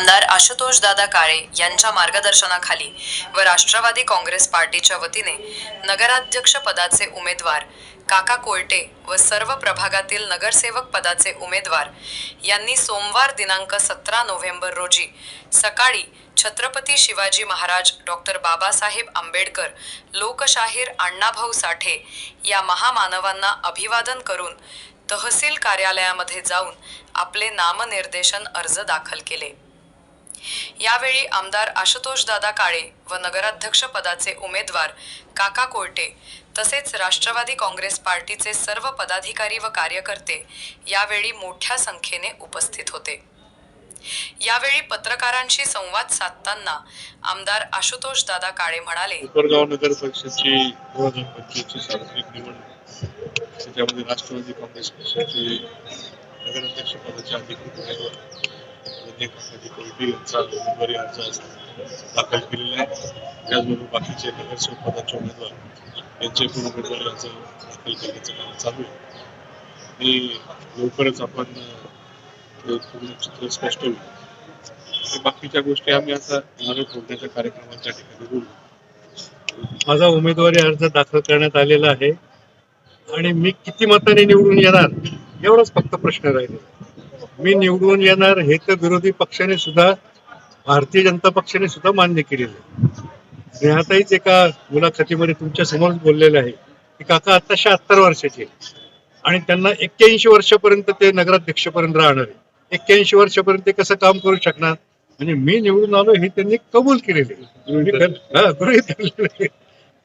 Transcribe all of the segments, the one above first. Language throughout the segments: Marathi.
आमदार आशुतोष दादा काळे यांच्या मार्गदर्शनाखाली व राष्ट्रवादी काँग्रेस पार्टीच्या वतीने नगराध्यक्ष पदाचे उमेदवार काका कोयटे व सर्व प्रभागातील नगरसेवक पदाचे उमेदवार यांनी सोमवार दिनांक सतरा नोव्हेंबर रोजी सकाळी छत्रपती शिवाजी महाराज डॉक्टर बाबासाहेब आंबेडकर लोकशाहीर अण्णाभाऊ साठे या महामानवांना अभिवादन करून तहसील कार्यालयामध्ये जाऊन आपले नामनिर्देशन अर्ज दाखल केले. यावेळी आमदार आशुतोष दादा काळे व नगराध्यक्ष पदाचे उमेदवार काका कोर्टे तसेच राष्ट्रवादी काँग्रेस पार्टीचे सर्व पदाधिकारी व कार्यकर्ते यावेळी मोठ्या संख्येने उपस्थित होते. यावेळी पत्रकारांशी संवाद साधताना आमदार आशुतोष दादा काळे म्हणाले कोपरगाव नगर दोन हजार पंचवीसची निवडणूक राष्ट्रवादी काँग्रेस पक्षाचे नगराध्यक्ष पदाचे अधिकृत उमेदवार विधेयक काकाजी यांचा उमेदवारी अर्ज दाखल केलेला आहे त्याचबरोबर बाकीचे नगरसेवक पदाचे उमेदवार यांचे पण उमेदवारी अर्ज दाखल करण्याचं काम चालू आहे. आणि लवकरच आपण पूर्ण चित्र स्पष्ट होईल. बाकीच्या गोष्टी आम्ही आता नारळ फोडण्याच्या कार्यक्रमाच्या ठिकाणी बोलू. माझा उमेदवारी अर्ज दाखल करण्यात आलेला आहे. आणि मी किती मताने निवडून येणार एवढाच फक्त प्रश्न राहिला मी निवडून येणार हे तर विरोधी पक्षाने सुद्धा भारतीय जनता पक्षाने सुद्धा मान्य केलेलं आहे. नेहाताईच एका मुलाखतीमध्ये तुमच्यासमोर बोललेले आहे की काका आता शहात्तर वर्षाचे. आणि त्यांना एक्क्याऐंशी वर्षापर्यंत ते नगराध्यक्षपर्यंत राहणार आहे. एक्क्याऐंशी वर्षापर्यंत ते कसं काम करू शकणार? आणि मी निवडून आलो हे त्यांनी कबूल केलेले.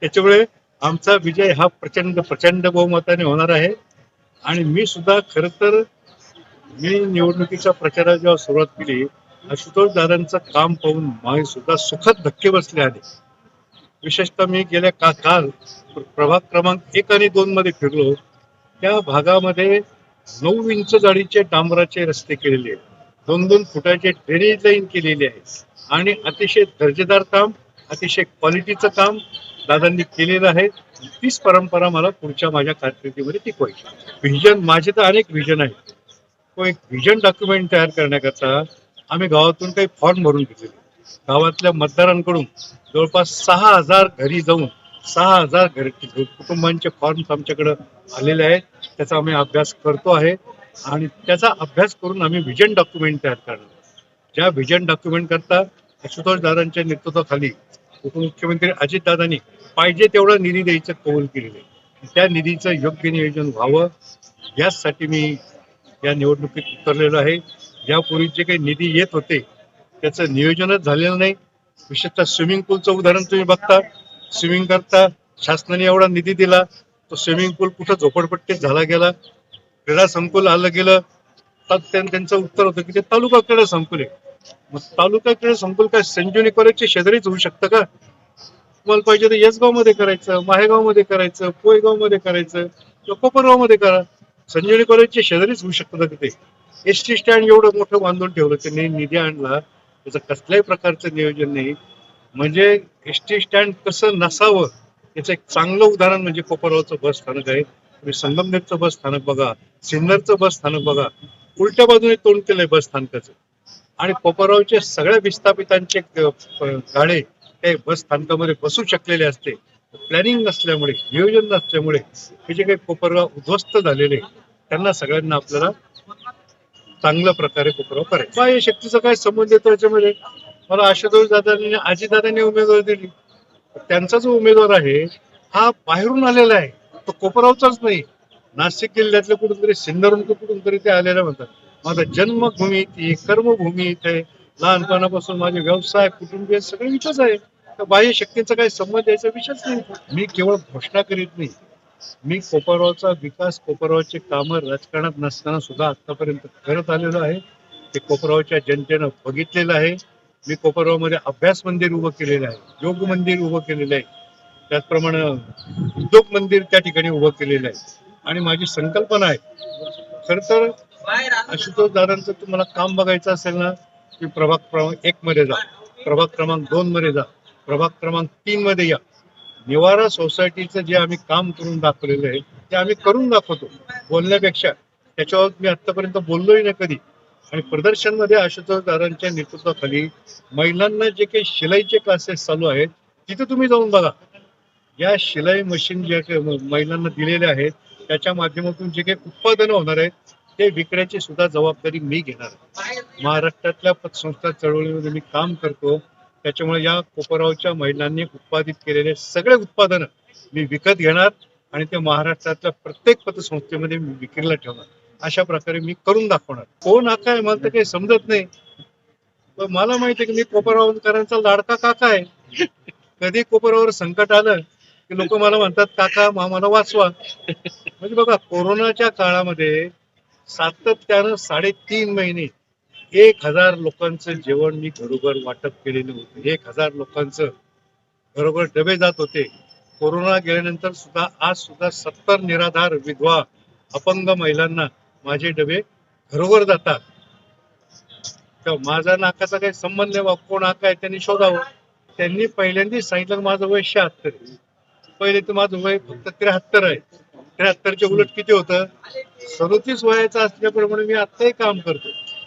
त्याच्यामुळे आमचा विजय हा प्रचंड प्रचंड बहुमताने होणार आहे. आणि मी सुद्धा खर तर मी निवडणुकीच्या प्रचाराला जेव्हा सुरुवात केली आशुतोष दादांचं काम पाहून मागे सुद्धा सुखद धक्के बसले आले. विशेषतः मी गेल्या का काल प्रभाग क्रमांक एक आणि दोन मध्ये फिरलो. त्या भागामध्ये नऊ इंच जाडीचे डांबराचे रस्ते केलेले आहेत. दोन दोन फुटाचे ड्रेनेज लाईन केलेली आहे आणि अतिशय दर्जेदार काम अतिशय क्वालिटीचं काम दादांनी केलेलं आहे. तीच परंपरा मला पुढच्या माझ्या कारकिर्दीमध्ये टिकवायची व्हिजन माझे तर अनेक व्हिजन आहेत. तो एक व्हिजन डॉक्युमेंट तयार करण्याकरता आम्ही गावातून काही फॉर्म भरून घेतलेले गावातल्या मतदारांकडून जवळपास सहा हजार घरी जाऊन सहा हजार घर कुटुंबांचे फॉर्म्स आमच्याकडे आलेले आहेत. त्याचा आम्ही अभ्यास करतो आहे. आणि त्याचा अभ्यास करून आम्ही व्हिजन डॉक्युमेंट तयार करणार ज्या व्हिजन डॉक्युमेंट करता आशुतोष दादांच्या नेतृत्वाखाली उपमुख्यमंत्री अजितदादांनी पाहिजे तेवढा निधी द्यायचं कौल केलेलं आहे. त्या निधीचं योग्य नियोजन व्हावं. यासाठी मी या निवडणुकीत उतरलेलं आहे. यापूर्वी जे काही निधी येत होते त्याचं नियोजनच झालेलं नाही. विशेषतः स्विमिंग पूलचं उदाहरण तुम्ही बघता. स्विमिंग करता शासनाने एवढा निधी दिला तो स्विमिंग पूल कुठं झोपडपट्टीत झाला गेला क्रीडा संकुल आलं गेलं तर त्यांचं उत्तर होतं की ते तालुका क्रीडा संकुल आहे. मग तालुका क्रीडा संकुल काय संजीवनी कॉलेजच्या शेजारीच होऊ शकतं का? तुम्हाला पाहिजे तर यसगावमध्ये करायचं माहेगावमध्ये करायचं पोयगावमध्ये करायचं किंवा कोपरगावमध्ये करा. संजीवनी कॉलेजच्या शेजारीच होऊ शकतं तिथे. एस टी स्टँड एवढं मोठं बांधून ठेवलं त्यांनी निधी आणला. त्याचं कसल्याही प्रकारचं नियोजन नाही. म्हणजे एस टी स्टँड कसं नसावं याचं एक चांगलं उदाहरण म्हणजे कोपरगावचं बस स्थानक आहे. तुम्ही संगमनेरचं बस स्थानक बघा सिन्नरचं बस स्थानक बघा. उलट्या बाजूने तोंड केलंय बस स्थानकाचं. आणि कोपरगावच्या सगळ्या विस्थापितांचे गाडे ते बस स्थानकामध्ये बसू शकलेले असते. प्लॅनिंग नसल्यामुळे नियोजन नसल्यामुळे हे जे काही कोपरगाव उद्ध्वस्त झालेले त्यांना सगळ्यांना आपल्याला चांगल्या प्रकारे कोपरगाव करायचं बाह्य शक्तीचा काय संबंध येतो याच्यामध्ये मला आशादोष दादांनी आजीदादांनी उमेदवारी दिली. त्यांचा जो उमेदवार आहे हा बाहेरून आलेला आहे. तो कोपरावचाच नाही. नाशिक जिल्ह्यातल्या कुठून तरी सिन्नरून कुठून तरी ते आलेले म्हणतात. माझा जन्मभूमी इथे कर्मभूमी इथे लहानपणापासून माझे व्यवसाय कुटुंबीय सगळे इथंच आहे. तर बाह्य शक्तीचा काही संबंध याचा विषयच नाही. मी केवळ घोषणा करीत नाही. मी कोपरगावचा विकास कोपरगावचे कामं राजकारणात नसताना सुद्धा आतापर्यंत करत आलेलो आहे. ते कोपरगावच्या जनतेनं बघितलेलं आहे. मी कोपरगावमध्ये अभ्यास मंदिर उभं केलेलं आहे. योग मंदिर उभं केलेलं आहे. त्याचप्रमाणे उद्योग मंदिर त्या ठिकाणी उभं केलेलं आहे. आणि माझी संकल्पना आहे. खर तर आशुतोष दादांचं तुम्हाला काम बघायचं असेल ना की प्रभाग क्रमांक एक मध्ये जा. प्रभाग क्रमांक दोन मध्ये जा. प्रभाग क्रमांक तीन मध्ये या. निवारा सोसायटीचं जे आम्ही काम करून दाखवलेलं आहे ते आम्ही करून दाखवतो बोलण्यापेक्षा. त्याच्यावर मी आतापर्यंत बोललोही नाही कधी. आणि प्रदर्शनमध्ये मध्ये आशुतोषदारांच्या नेतृत्वाखाली महिलांना जे काही शिलाईचे क्लासेस चालू आहेत तिथे तुम्ही जाऊन बघा. या शिलाई मशीन ज्या महिलांना दिलेले आहेत त्याच्या माध्यमातून जे काही उत्पादन होणार आहेत ते विकण्याची सुद्धा जबाबदारी मी घेणार महाराष्ट्रातल्या पतसंस्था चळवळीमध्ये मी काम करतो त्याच्यामुळे या कोपरावच्या महिलांनी उत्पादित केलेले सगळे उत्पादनं मी विकत घेणार आणि ते महाराष्ट्रातल्या प्रत्येक पतसंस्थेमध्ये मी विक्रीला ठेवणार. अशा प्रकारे मी करून दाखवणार. कोण हा काय? मला तर काही समजत नाही. पण मला माहिती आहे की मी कोपरावकरांचा लाडका काका आहे. कधी कोपरावर संकट आलं की लोक मला म्हणतात काका मला वाचवा. म्हणजे बघा कोरोनाच्या काळामध्ये सातत्यानं साडेतीन महिने एक हजार लोकांचं जेवण मी घरोघर वाटप केलेलं होतं. एक हजार लोकांचं घरोघर डबे जात होते. कोरोना गेल्यानंतर सुद्धा आज सुद्धा सत्तर निराधार विधवा अपंग महिलांना माझे डबे घरोघर जातात. तर माझा नाकाचा काही संबंध नाही बा कोण नाका आहे त्यांनी शोधावं. त्यांनी पहिल्यांदा सांगितलं माझं वय शहात्तर पहिले तर माझं वय फक्त त्र्याहत्तर आहे. त्र्याहत्तरच्या उलट किती होतं? सदोतीस वयाचं असल्याप्रमाणे मी आत्ताही काम करतो